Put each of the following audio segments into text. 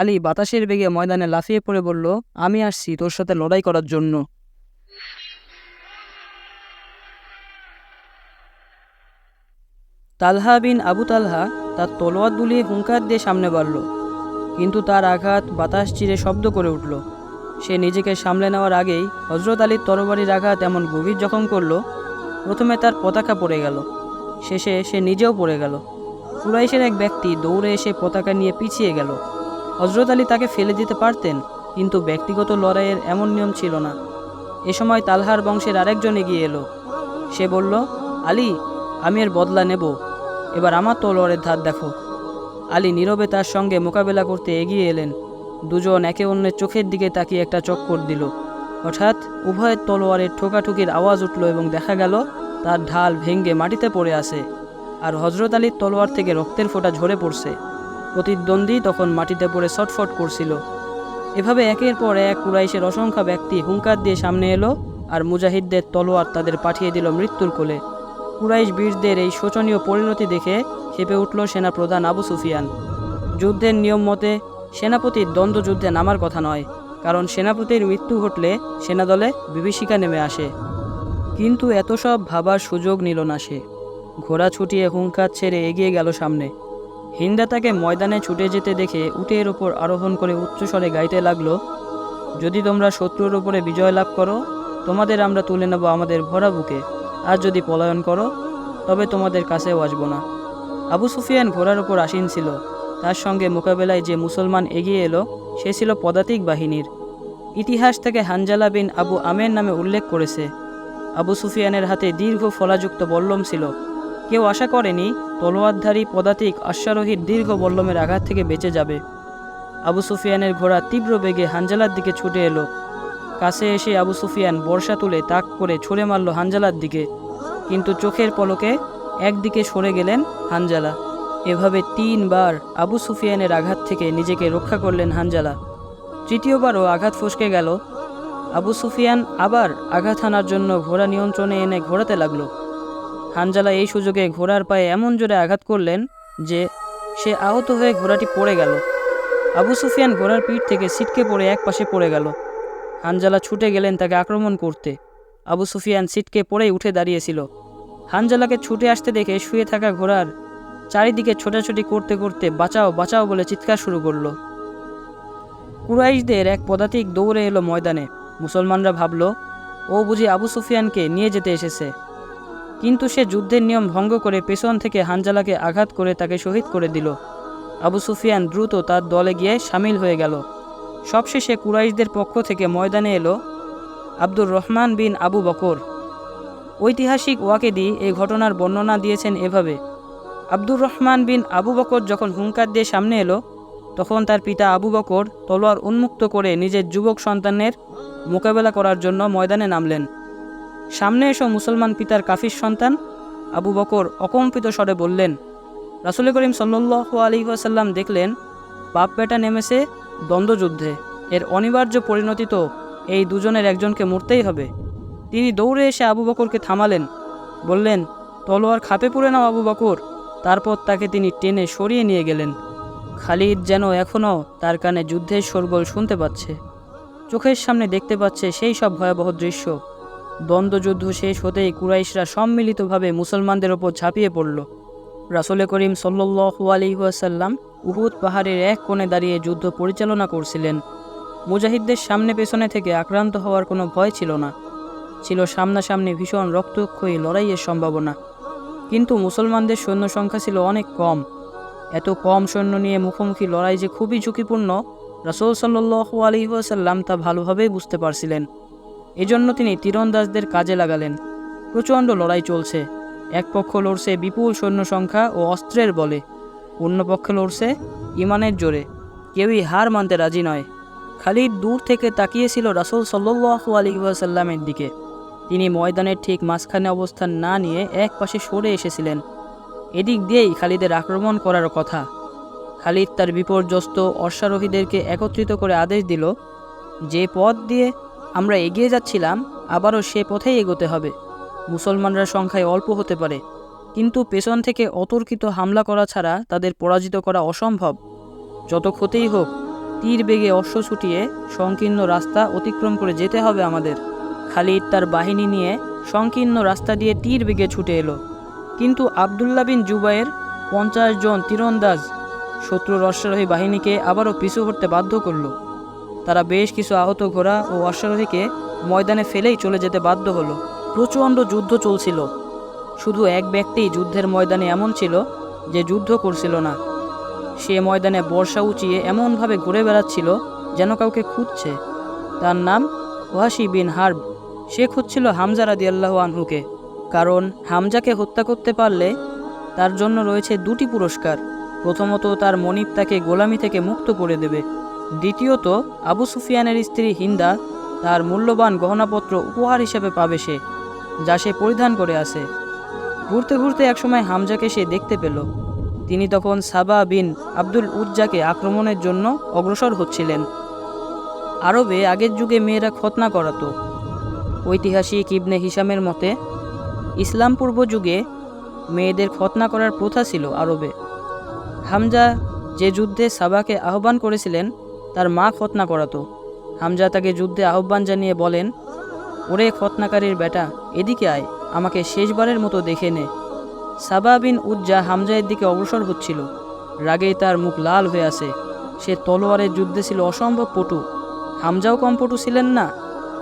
আলী বাতাসের বেগে ময়দানে লাফিয়ে পড়ে বলল, আমি আসছি তোর সাথে লড়াই করার জন্য। তালহা বিন আবু তালহা তার তলোয়ার দুলিয়ে হুঙ্কার দিয়ে সামনে বাড়ল, কিন্তু তার আঘাত বাতাস চিরে শব্দ করে উঠল। সে নিজেকে সামলে নেওয়ার আগেই হজরত আলীর তরবারির আঘাত এমন গভীর জখম করল, প্রথমে তার পতাকা পড়ে গেল, শেষে সে নিজেও পড়ে গেল। কুরাইশের এক ব্যক্তি দৌড়ে এসে পতাকা নিয়ে পিছিয়ে গেল। হজরত আলী তাকে ফেলে দিতে পারতেন, কিন্তু ব্যক্তিগত লড়াইয়ের এমন নিয়ম ছিল না। এ সময় তালহার বংশের আরেকজন এগিয়ে এলো। সে বলল, আলী, আমি এর বদলা নেব। এবার আমার তলোয়ারের ধার দেখো। আলী নীরবে তার সঙ্গে মোকাবেলা করতে এগিয়ে এলেন। দুজন একে অন্যের চোখের দিকে তাকিয়ে একটা চক্কর দিল। হঠাৎ উভয়ের তলোয়ারের ঠোকাঠুকির আওয়াজ উঠল এবং দেখা গেল, তার ঢাল ভেঙ্গে মাটিতে পড়ে আসে আর হজরত আলীর তলোয়ার থেকে রক্তের ফোঁটা ঝরে পড়ছে। প্রতিদ্বন্দ্বী তখন মাটিতে পড়ে ছটফট করছিল। এভাবে একের পর এক কুরাইশের অসংখ্য ব্যক্তি হুঙ্কার দিয়ে সামনে এলো আর মুজাহিদদের তলোয়ার তাদের পাঠিয়ে দিল মৃত্যুর কোলে। কুরাইশ বীরদের এই শোচনীয় পরিণতি দেখে খেপে উঠল সেনাপ্রধান আবু সুফিয়ান। যুদ্ধের নিয়ম মতে সেনাপতির দ্বন্দ্বযুদ্ধে নামার কথা নয়, কারণ সেনাপতির মৃত্যু ঘটলে সেনাদলে বিভীষিকা নেমে আসে। কিন্তু এত সব ভাবার সুযোগ নিল না সে। ঘোড়া ছুটিয়ে হুঙ্কার ছেড়ে এগিয়ে গেল সামনে। হিন্দা তাকে ময়দানে ছুটে যেতে দেখে উটের ওপর আরোহণ করে উচ্চস্বরে গাইতে লাগল, যদি তোমরা শত্রুর ওপরে বিজয় লাভ করো, তোমাদের আমরা তুলে নেব আমাদের ভরা বুকে। আর যদি পলায়ন করো, তবে তোমাদের কাছেও আসব না। আবু সুফিয়ান ঘোড়ার ওপর আসীন ছিল। তার সঙ্গে মোকাবেলায় যে মুসলমান এগিয়ে এলো, সে ছিল পদাতিক বাহিনীর। ইতিহাস থেকে হানজালা বিন আবু আমের নামে উল্লেখ করেছে। আবু সুফিয়ানের হাতে দীর্ঘ ফলাযুক্ত বল্লম ছিল। কেউ আশা করেনি তলোয়ারধারী পদাতিক অশ্বারোহীর দীর্ঘ বল্লমের আঘাত থেকে বেঁচে যাবে। আবু সুফিয়ানের ঘোড়া তীব্র বেগে হানজালার দিকে ছুটে এলো। কাছে এসে আবু সুফিয়ান বর্ষা তুলে তাক করে ছুঁড়ে মারল হানজালার দিকে। কিন্তু চোখের পলকে একদিকে সরে গেলেন হানজালা। এভাবে তিনবার আবু সুফিয়ানের আঘাত থেকে নিজেকে রক্ষা করলেন হানজালা। তৃতীয়বারও আঘাত ফসকে গেল। আবু সুফিয়ান আবার আঘাত হানার জন্য ঘোড়া নিয়ন্ত্রণে এনে ঘোরাতে লাগল। হানজালা এই সুযোগে ঘোড়ার পায়ে এমন জোরে আঘাত করলেন যে সে আহত হয়ে ঘোড়াটি পড়ে গেল। আবু সুফিয়ান ঘোড়ার পিঠ থেকে ছিটকে পড়ে এক পাশে পড়ে গেল। হানজালা ছুটে গেলেন তাকে আক্রমণ করতে। আবু সুফিয়ান ছিটকে পড়েই উঠে দাঁড়িয়েছিল। হানজালাকে ছুটে আসতে দেখে শুয়ে থাকা ঘোড়ার চারিদিকে ছোটাছুটি করতে করতে বাঁচাও বাঁচাও বলে চিৎকার শুরু করল। কুরাইশদের এক পদাতিক দৌড়ে এলো ময়দানে। মুসলমানরা ভাবল, ও বুঝি আবু সুফিয়ানকে নিয়ে যেতে এসেছে। কিন্তু সে যুদ্ধের নিয়ম ভঙ্গ করে পেছন থেকে হানজালাকে আঘাত করে তাকে শহীদ করে দিল। আবু সুফিয়ান দ্রুত তার দলে গিয়ে সামিল হয়ে গেল। সবশেষে কুরাইশদের পক্ষ থেকে ময়দানে এলো আব্দুর রহমান বিন আবু বকর। ঐতিহাসিক ওয়াকেদি এই ঘটনার বর্ণনা দিয়েছেন এভাবে, আব্দুর রহমান বিন আবু বকর যখন হুঙ্কার দিয়ে সামনে এলো, তখন তার পিতা আবু বকর তলোয়ার উন্মুক্ত করে নিজের যুবক সন্তানের মোকাবেলা করার জন্য ময়দানে নামলেন। সামনে এসো মুসলমান পিতার কাফির সন্তান। আবু বকর অকম্পিত স্বরে বললেন, রাসুল করিম সাল্লু আলী আসাল্লাম দেখলেন, বাপ বেটা নেমেছে দ্বন্দ্বযুদ্ধে। এর অনিবার্য পরিণতি তো এই দুজনের একজনকে মরতেই হবে। তিনি দৌড়ে এসে আবু বকরকে থামালেন, বললেন, তলোয়ার খাপে পড়ে নাও আবু বকর। তারপর তাকে তিনি টেনে সরিয়ে নিয়ে গেলেন। খালিদ যেন এখনও তার কানে যুদ্ধের শোরগোল শুনতে পাচ্ছে। চোখের সামনে দেখতে পাচ্ছে সেই সব ভয়াবহ দৃশ্য। দ্বন্দ্বযুদ্ধ শেষ হতেই কুরাইশরা সম্মিলিতভাবে মুসলমানদের ওপর ঝাঁপিয়ে পড়ল। রাসুল করিম সাল্লু আলিহাসাল্লাম উহুদ পাহাড়ের এক কোণে দাঁড়িয়ে যুদ্ধ পরিচালনা করছিলেন। মুজাহিদদের সামনে পেছনে থেকে আক্রান্ত হওয়ার কোনো ভয় ছিল না। ছিল সামনাসামনি ভীষণ রক্তক্ষয়ী লড়াইয়ের সম্ভাবনা। কিন্তু মুসলমানদের সৈন্য সংখ্যা ছিল অনেক কম। এত কম সৈন্য নিয়ে মুখোমুখি লড়াই যে খুবই ঝুঁকিপূর্ণ, রাসুল সাল্লু আলিহাসাল্লাম তা ভালোভাবেই বুঝতে পারছিলেন। এজন্য তিনি তীরন্দাজদের কাজে লাগালেন। প্রচণ্ড লড়াই চলছে। এক পক্ষ লড়ছে বিপুল সৈন্য সংখ্যা ও অস্ত্রের বলে। অন্য পক্ষে লড়ছে ইমানের জোরে। কেউই হার মানতে রাজি নয়। খালিদ দূর থেকে তাকিয়েছিল রাসুল সাল্লু আলিহাসাল্লামের দিকে। তিনি ময়দানের ঠিক মাঝখানে অবস্থান না নিয়ে এক পাশে সরে এসেছিলেন। এদিক দিয়েই খালিদের আক্রমণ করার কথা। খালিদ তার বিপর্যস্ত অশ্বারোহীদেরকে একত্রিত করে আদেশ দিল, যে পথ দিয়ে আমরা এগিয়ে যাচ্ছিলাম, আবারও সে পথেই এগোতে হবে। মুসলমানরা সংখ্যায় অল্প হতে পারে, কিন্তু পেছন থেকে অতর্কিত হামলা করা ছাড়া তাদের পরাজিত করা অসম্ভব। যত ক্ষতিই হোক, তীর বেগে অশ্ব ছুটিয়ে সংকীর্ণ রাস্তা অতিক্রম করে যেতে হবে আমাদের। খালিদ তার বাহিনী নিয়ে সংকীর্ণ রাস্তা দিয়ে তীর বেগে ছুটে এলো। কিন্তু আবদুল্লা বিন জুবাইয়ের পঞ্চাশ জন তীরন্দাজ শত্রুর অশ্বারোহী বাহিনীকে আবারও পিছু হটতে বাধ্য করল। তারা বেশ কিছু আহত ঘোড়া ও অশ্বারোহীকে ময়দানে ফেলেই চলে যেতে বাধ্য হলো। প্রচণ্ড যুদ্ধ চলছিল। শুধু এক ব্যক্তি যুদ্ধের ময়দানে এমন ছিল যে যুদ্ধ করছিল না। সে ময়দানে বর্ষা উঁচিয়ে এমনভাবে ঘুরে বেড়াচ্ছিল যেন কাউকে খুঁজছে। তার নাম ওয়াসি বিন হার্ব। সে খুঁজছিল হামজা রাদি আল্লাহ আনহুকে। কারণ হামজাকে হত্যা করতে পারলে তার জন্য রয়েছে দুটি পুরস্কার। প্রথমত তার মনিব তাকে গোলামি থেকে মুক্ত করে দেবে। দ্বিতীয়ত, আবু সুফিয়ানের স্ত্রী হিন্দা তার মূল্যবান গহনাপত্র উপহার হিসেবে পাবে সে, যা সে পরিধান করে আসে ঘুরতে ঘুরতে একসময় হামজাকে সে দেখতে পেল। তিনি তখন সাবা বিন আব্দুল উজ্জাকে আক্রমণের জন্য অগ্রসর হচ্ছিলেন। আরবে আগের যুগে মেয়েরা খতনা করাতো। ঐতিহাসিক ইবনে হিসামের মতে, ইসলাম পূর্ব যুগে মেয়েদের খতনা করার প্রথা ছিল আরবে। হামজা যে যুদ্ধে সাবাকে আহ্বান করেছিলেন তার মা খতনা করাতো। হামজা তাকে যুদ্ধে আহ্বান জানিয়ে বলেন, ওরে খতনাকারীর বেটা, এদিকে আয়, আমাকে শেষবারের মতো দেখে নে। সাবা বিন উজ্জা হামজায়ের দিকে অগ্রসর হচ্ছিল। রাগেই তার মুখ লাল হয়ে আসে সে তলোয়ারের যুদ্ধে ছিল অসম্ভব পটু। হামজাও কম পটু ছিলেন না।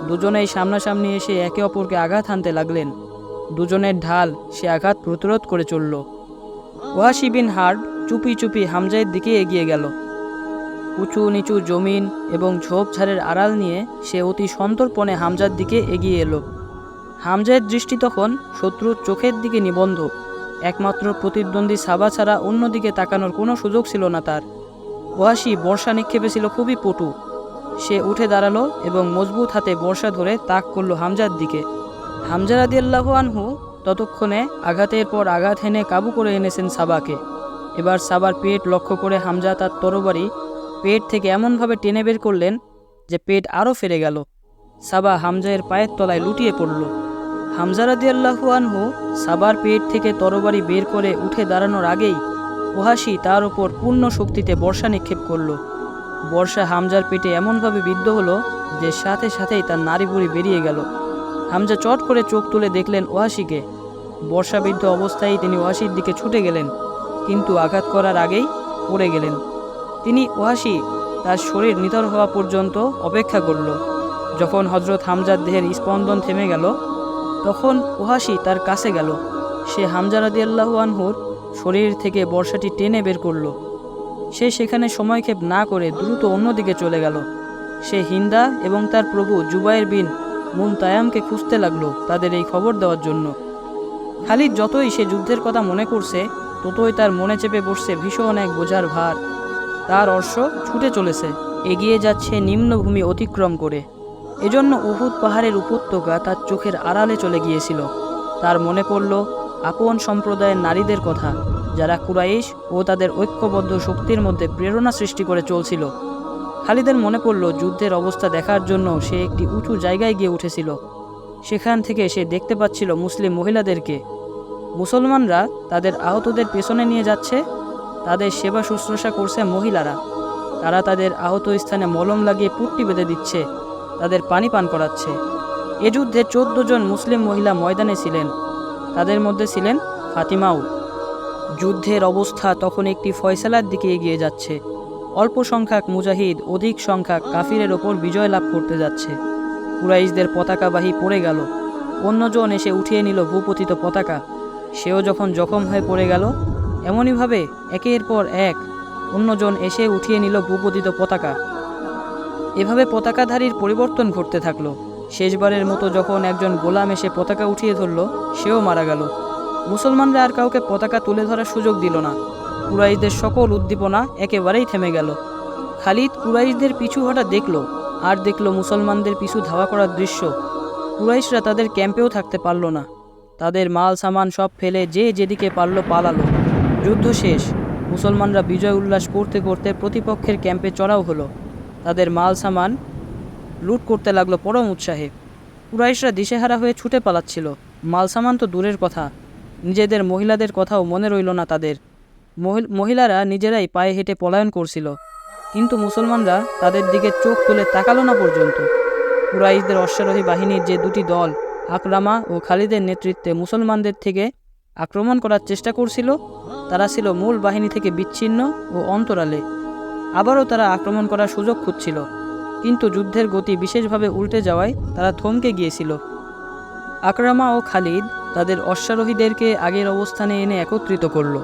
দুজনেই সামনাসামনি এসে একে অপরকে আঘাত হানতে লাগলেন। দুজনের ঢাল সে আঘাত প্রতিরোধ করে চলল। ওয়াসি বিন হার্ড চুপি চুপি হামজায়ের দিকে এগিয়ে গেল। উঁচু নিচু জমিন এবং ঝোপঝাড়ের আড়াল নিয়ে সে অতি সন্তর্পণে হামজার দিকে এগিয়ে এলো। হামজায়ের দৃষ্টি তখন শত্রুর চোখের দিকে নিবন্ধ। একমাত্র প্রতিদ্বন্দ্বী সাবা ছাড়া অন্যদিকে তাকানোর কোনো সুযোগ ছিল না তার। ওয়াসি বর্ষা নিক্ষেপে ছিল খুবই পটু। সে উঠে দাঁড়াল এবং মজবুত হাতে বর্ষা ধরে তাক করল হামজার দিকে। হামজা রাদিয়াল্লাহু আনহু ততক্ষণে আঘাতের পর আঘাত হেনে কাবু করে এনেছেন সাবাকে। এবার সাবার পেট লক্ষ্য করে হামজা তার তরবারি পেট থেকে এমনভাবে টেনে বের করলেন যে পেট আরও ফেরে গেল। সাবা হামজায়ের পায়ের তলায় লুটিয়ে পড়ল। হামজা রাদিয়াল্লাহু আনহু সাবার পেট থেকে তরবারি বের করে উঠে দাঁড়ানোর আগেই ওহাসি তার ওপর পূর্ণ শক্তিতে বর্ষা নিক্ষেপ করল। বর্ষা হামজার পেটে এমনভাবে বিদ্ধ হলো যে সাথে সাথেই তার নারী বুড়ি বেরিয়ে গেল। হামজা চট করে চোখ তুলে দেখলেন ওহাসিকে বর্ষাবিদ্ধ অবস্থায় তিনি ওয়াসির দিকে ছুটে গেলেন, কিন্তু আঘাত করার আগেই পড়ে গেলেন। তিনি ওহাসি তার শরীর নিতর হওয়া পর্যন্ত অপেক্ষা করল। যখন হজরত হামজার দেহের স্পন্দন থেমে গেল, তখন ওহাসি তার কাছে গেল। সে হামজা রাদিয়াল্লাহু আনহুর শরীর থেকে বর্ষাটি টেনে বের করল। সে সেখানে সময়ক্ষেপ না করে দ্রুত অন্যদিকে চলে গেল। সে হিন্দা এবং তার প্রভু জুবাইর বিন মুনতায়ামকে খুঁজতে লাগল তাদের এই খবর দেওয়ার জন্য। খালিদ যতই সে যুদ্ধের কথা মনে করছে, ততই তার মনে চেপে বসছে ভীষণ এক বোঝার ভার। তার অর্শ ছুটে চলেছে। এগিয়ে যাচ্ছে নিম্নভূমি অতিক্রম করে। এজন্য উহুদ পাহাড়ের উপত্যকা তার চোখের আড়ালে চলে গিয়েছিল। তার মনে পড়ল, আপন সম্প্রদায়ের নারীদের কথা, যারা কুরাইশ ও তাদের ঐক্যবদ্ধ শক্তির মধ্যে প্রেরণা সৃষ্টি করে চলছিল। খালিদের মনে পড়ল, যুদ্ধের অবস্থা দেখার জন্য সে একটি উঁচু জায়গায় গিয়ে উঠেছিল। সেখান থেকে সে দেখতে পাচ্ছিল মুসলিম মহিলাদেরকে। মুসলমানরা তাদের আহতদের পেছনে নিয়ে যাচ্ছে তাদের সেবা শুশ্রূষা করছে মহিলারা। তারা তাদের আহত স্থানে মলম লাগিয়ে পুট্টি বেঁধে দিচ্ছে, তাদের পানি পান করাচ্ছে। এ যুদ্ধে চোদ্দ জন মুসলিম মহিলা ময়দানে ছিলেন। তাদের মধ্যে ছিলেন ফাতিমাও। যুদ্ধের অবস্থা তখন একটি ফয়সালার দিকে এগিয়ে যাচ্ছে। অল্প সংখ্যক মুজাহিদ, অধিক সংখ্যক কাফিরের ওপর বিজয় লাভ করতে যাচ্ছে। কুরাইশদের পতাকাবাহী পড়ে গেল। অন্যজন এসে উঠিয়ে নিল ভূপতিত পতাকা। সেও যখন জখম হয়ে পড়ে গেল এমনইভাবে একের পর এক অন্যজন এসে উঠিয়ে নিল ভূপতিত পতাকা। এভাবে পতাকাধারীর পরিবর্তন ঘটতে থাকল। শেষবারের মতো যখন একজন গোলাম এসে পতাকা উঠিয়ে ধরল, সেও মারা গেল। মুসলমানরা আর কাউকে পতাকা তুলে ধরার সুযোগ দিল না। কুরাইশদের সকল উদ্দীপনা একেবারেই থেমে গেল। খালিদ কুরাইশদের পিছু হটা দেখল, আর দেখল মুসলমানদের পিছু ধাওয়া করার দৃশ্য। কুরাইশরা তাদের ক্যাম্পেও থাকতে পারল না। তাদের মাল সামান সব ফেলে যে যেদিকে পারল পালালো। যুদ্ধ শেষ। মুসলমানরা বিজয় উল্লাস করতে করতে প্রতিপক্ষের ক্যাম্পে চড়াও হলো। তাদের মাল সামান লুট করতে লাগল পরম উৎসাহে। কুরাইশরা দিশেহারা হয়ে ছুটে পালাচ্ছিল। মাল সামান তো দূরের কথা। নিজেদের মহিলাদের কথাও মনে রইল না তাদের। মহিল- মহিলারা নিজেরাই পায়ে হেঁটে পলায়ন করছিল। কিন্তু মুসলমানরা তাদের দিকে চোখ তুলে তাকালো না পর্যন্ত। কুরাইশদের অশ্বারোহী বাহিনীর যে দুটি দল, আকরামা ও খালিদের নেতৃত্বে মুসলমানদের থেকে আক্রমণ করার চেষ্টা করছিল, তারা ছিল মূল বাহিনী থেকে বিচ্ছিন্ন ও অন্তরালে। আবারও তারা আক্রমণ করার সুযোগ খুঁজছিল, কিন্তু যুদ্ধের গতি বিশেষভাবে উল্টে যাওয়ায় তারা থমকে গিয়েছিল। আকরামা ও খালিদ তাদের অশ্বারোহীদেরকে আগের অবস্থানে এনে একত্রিত করল।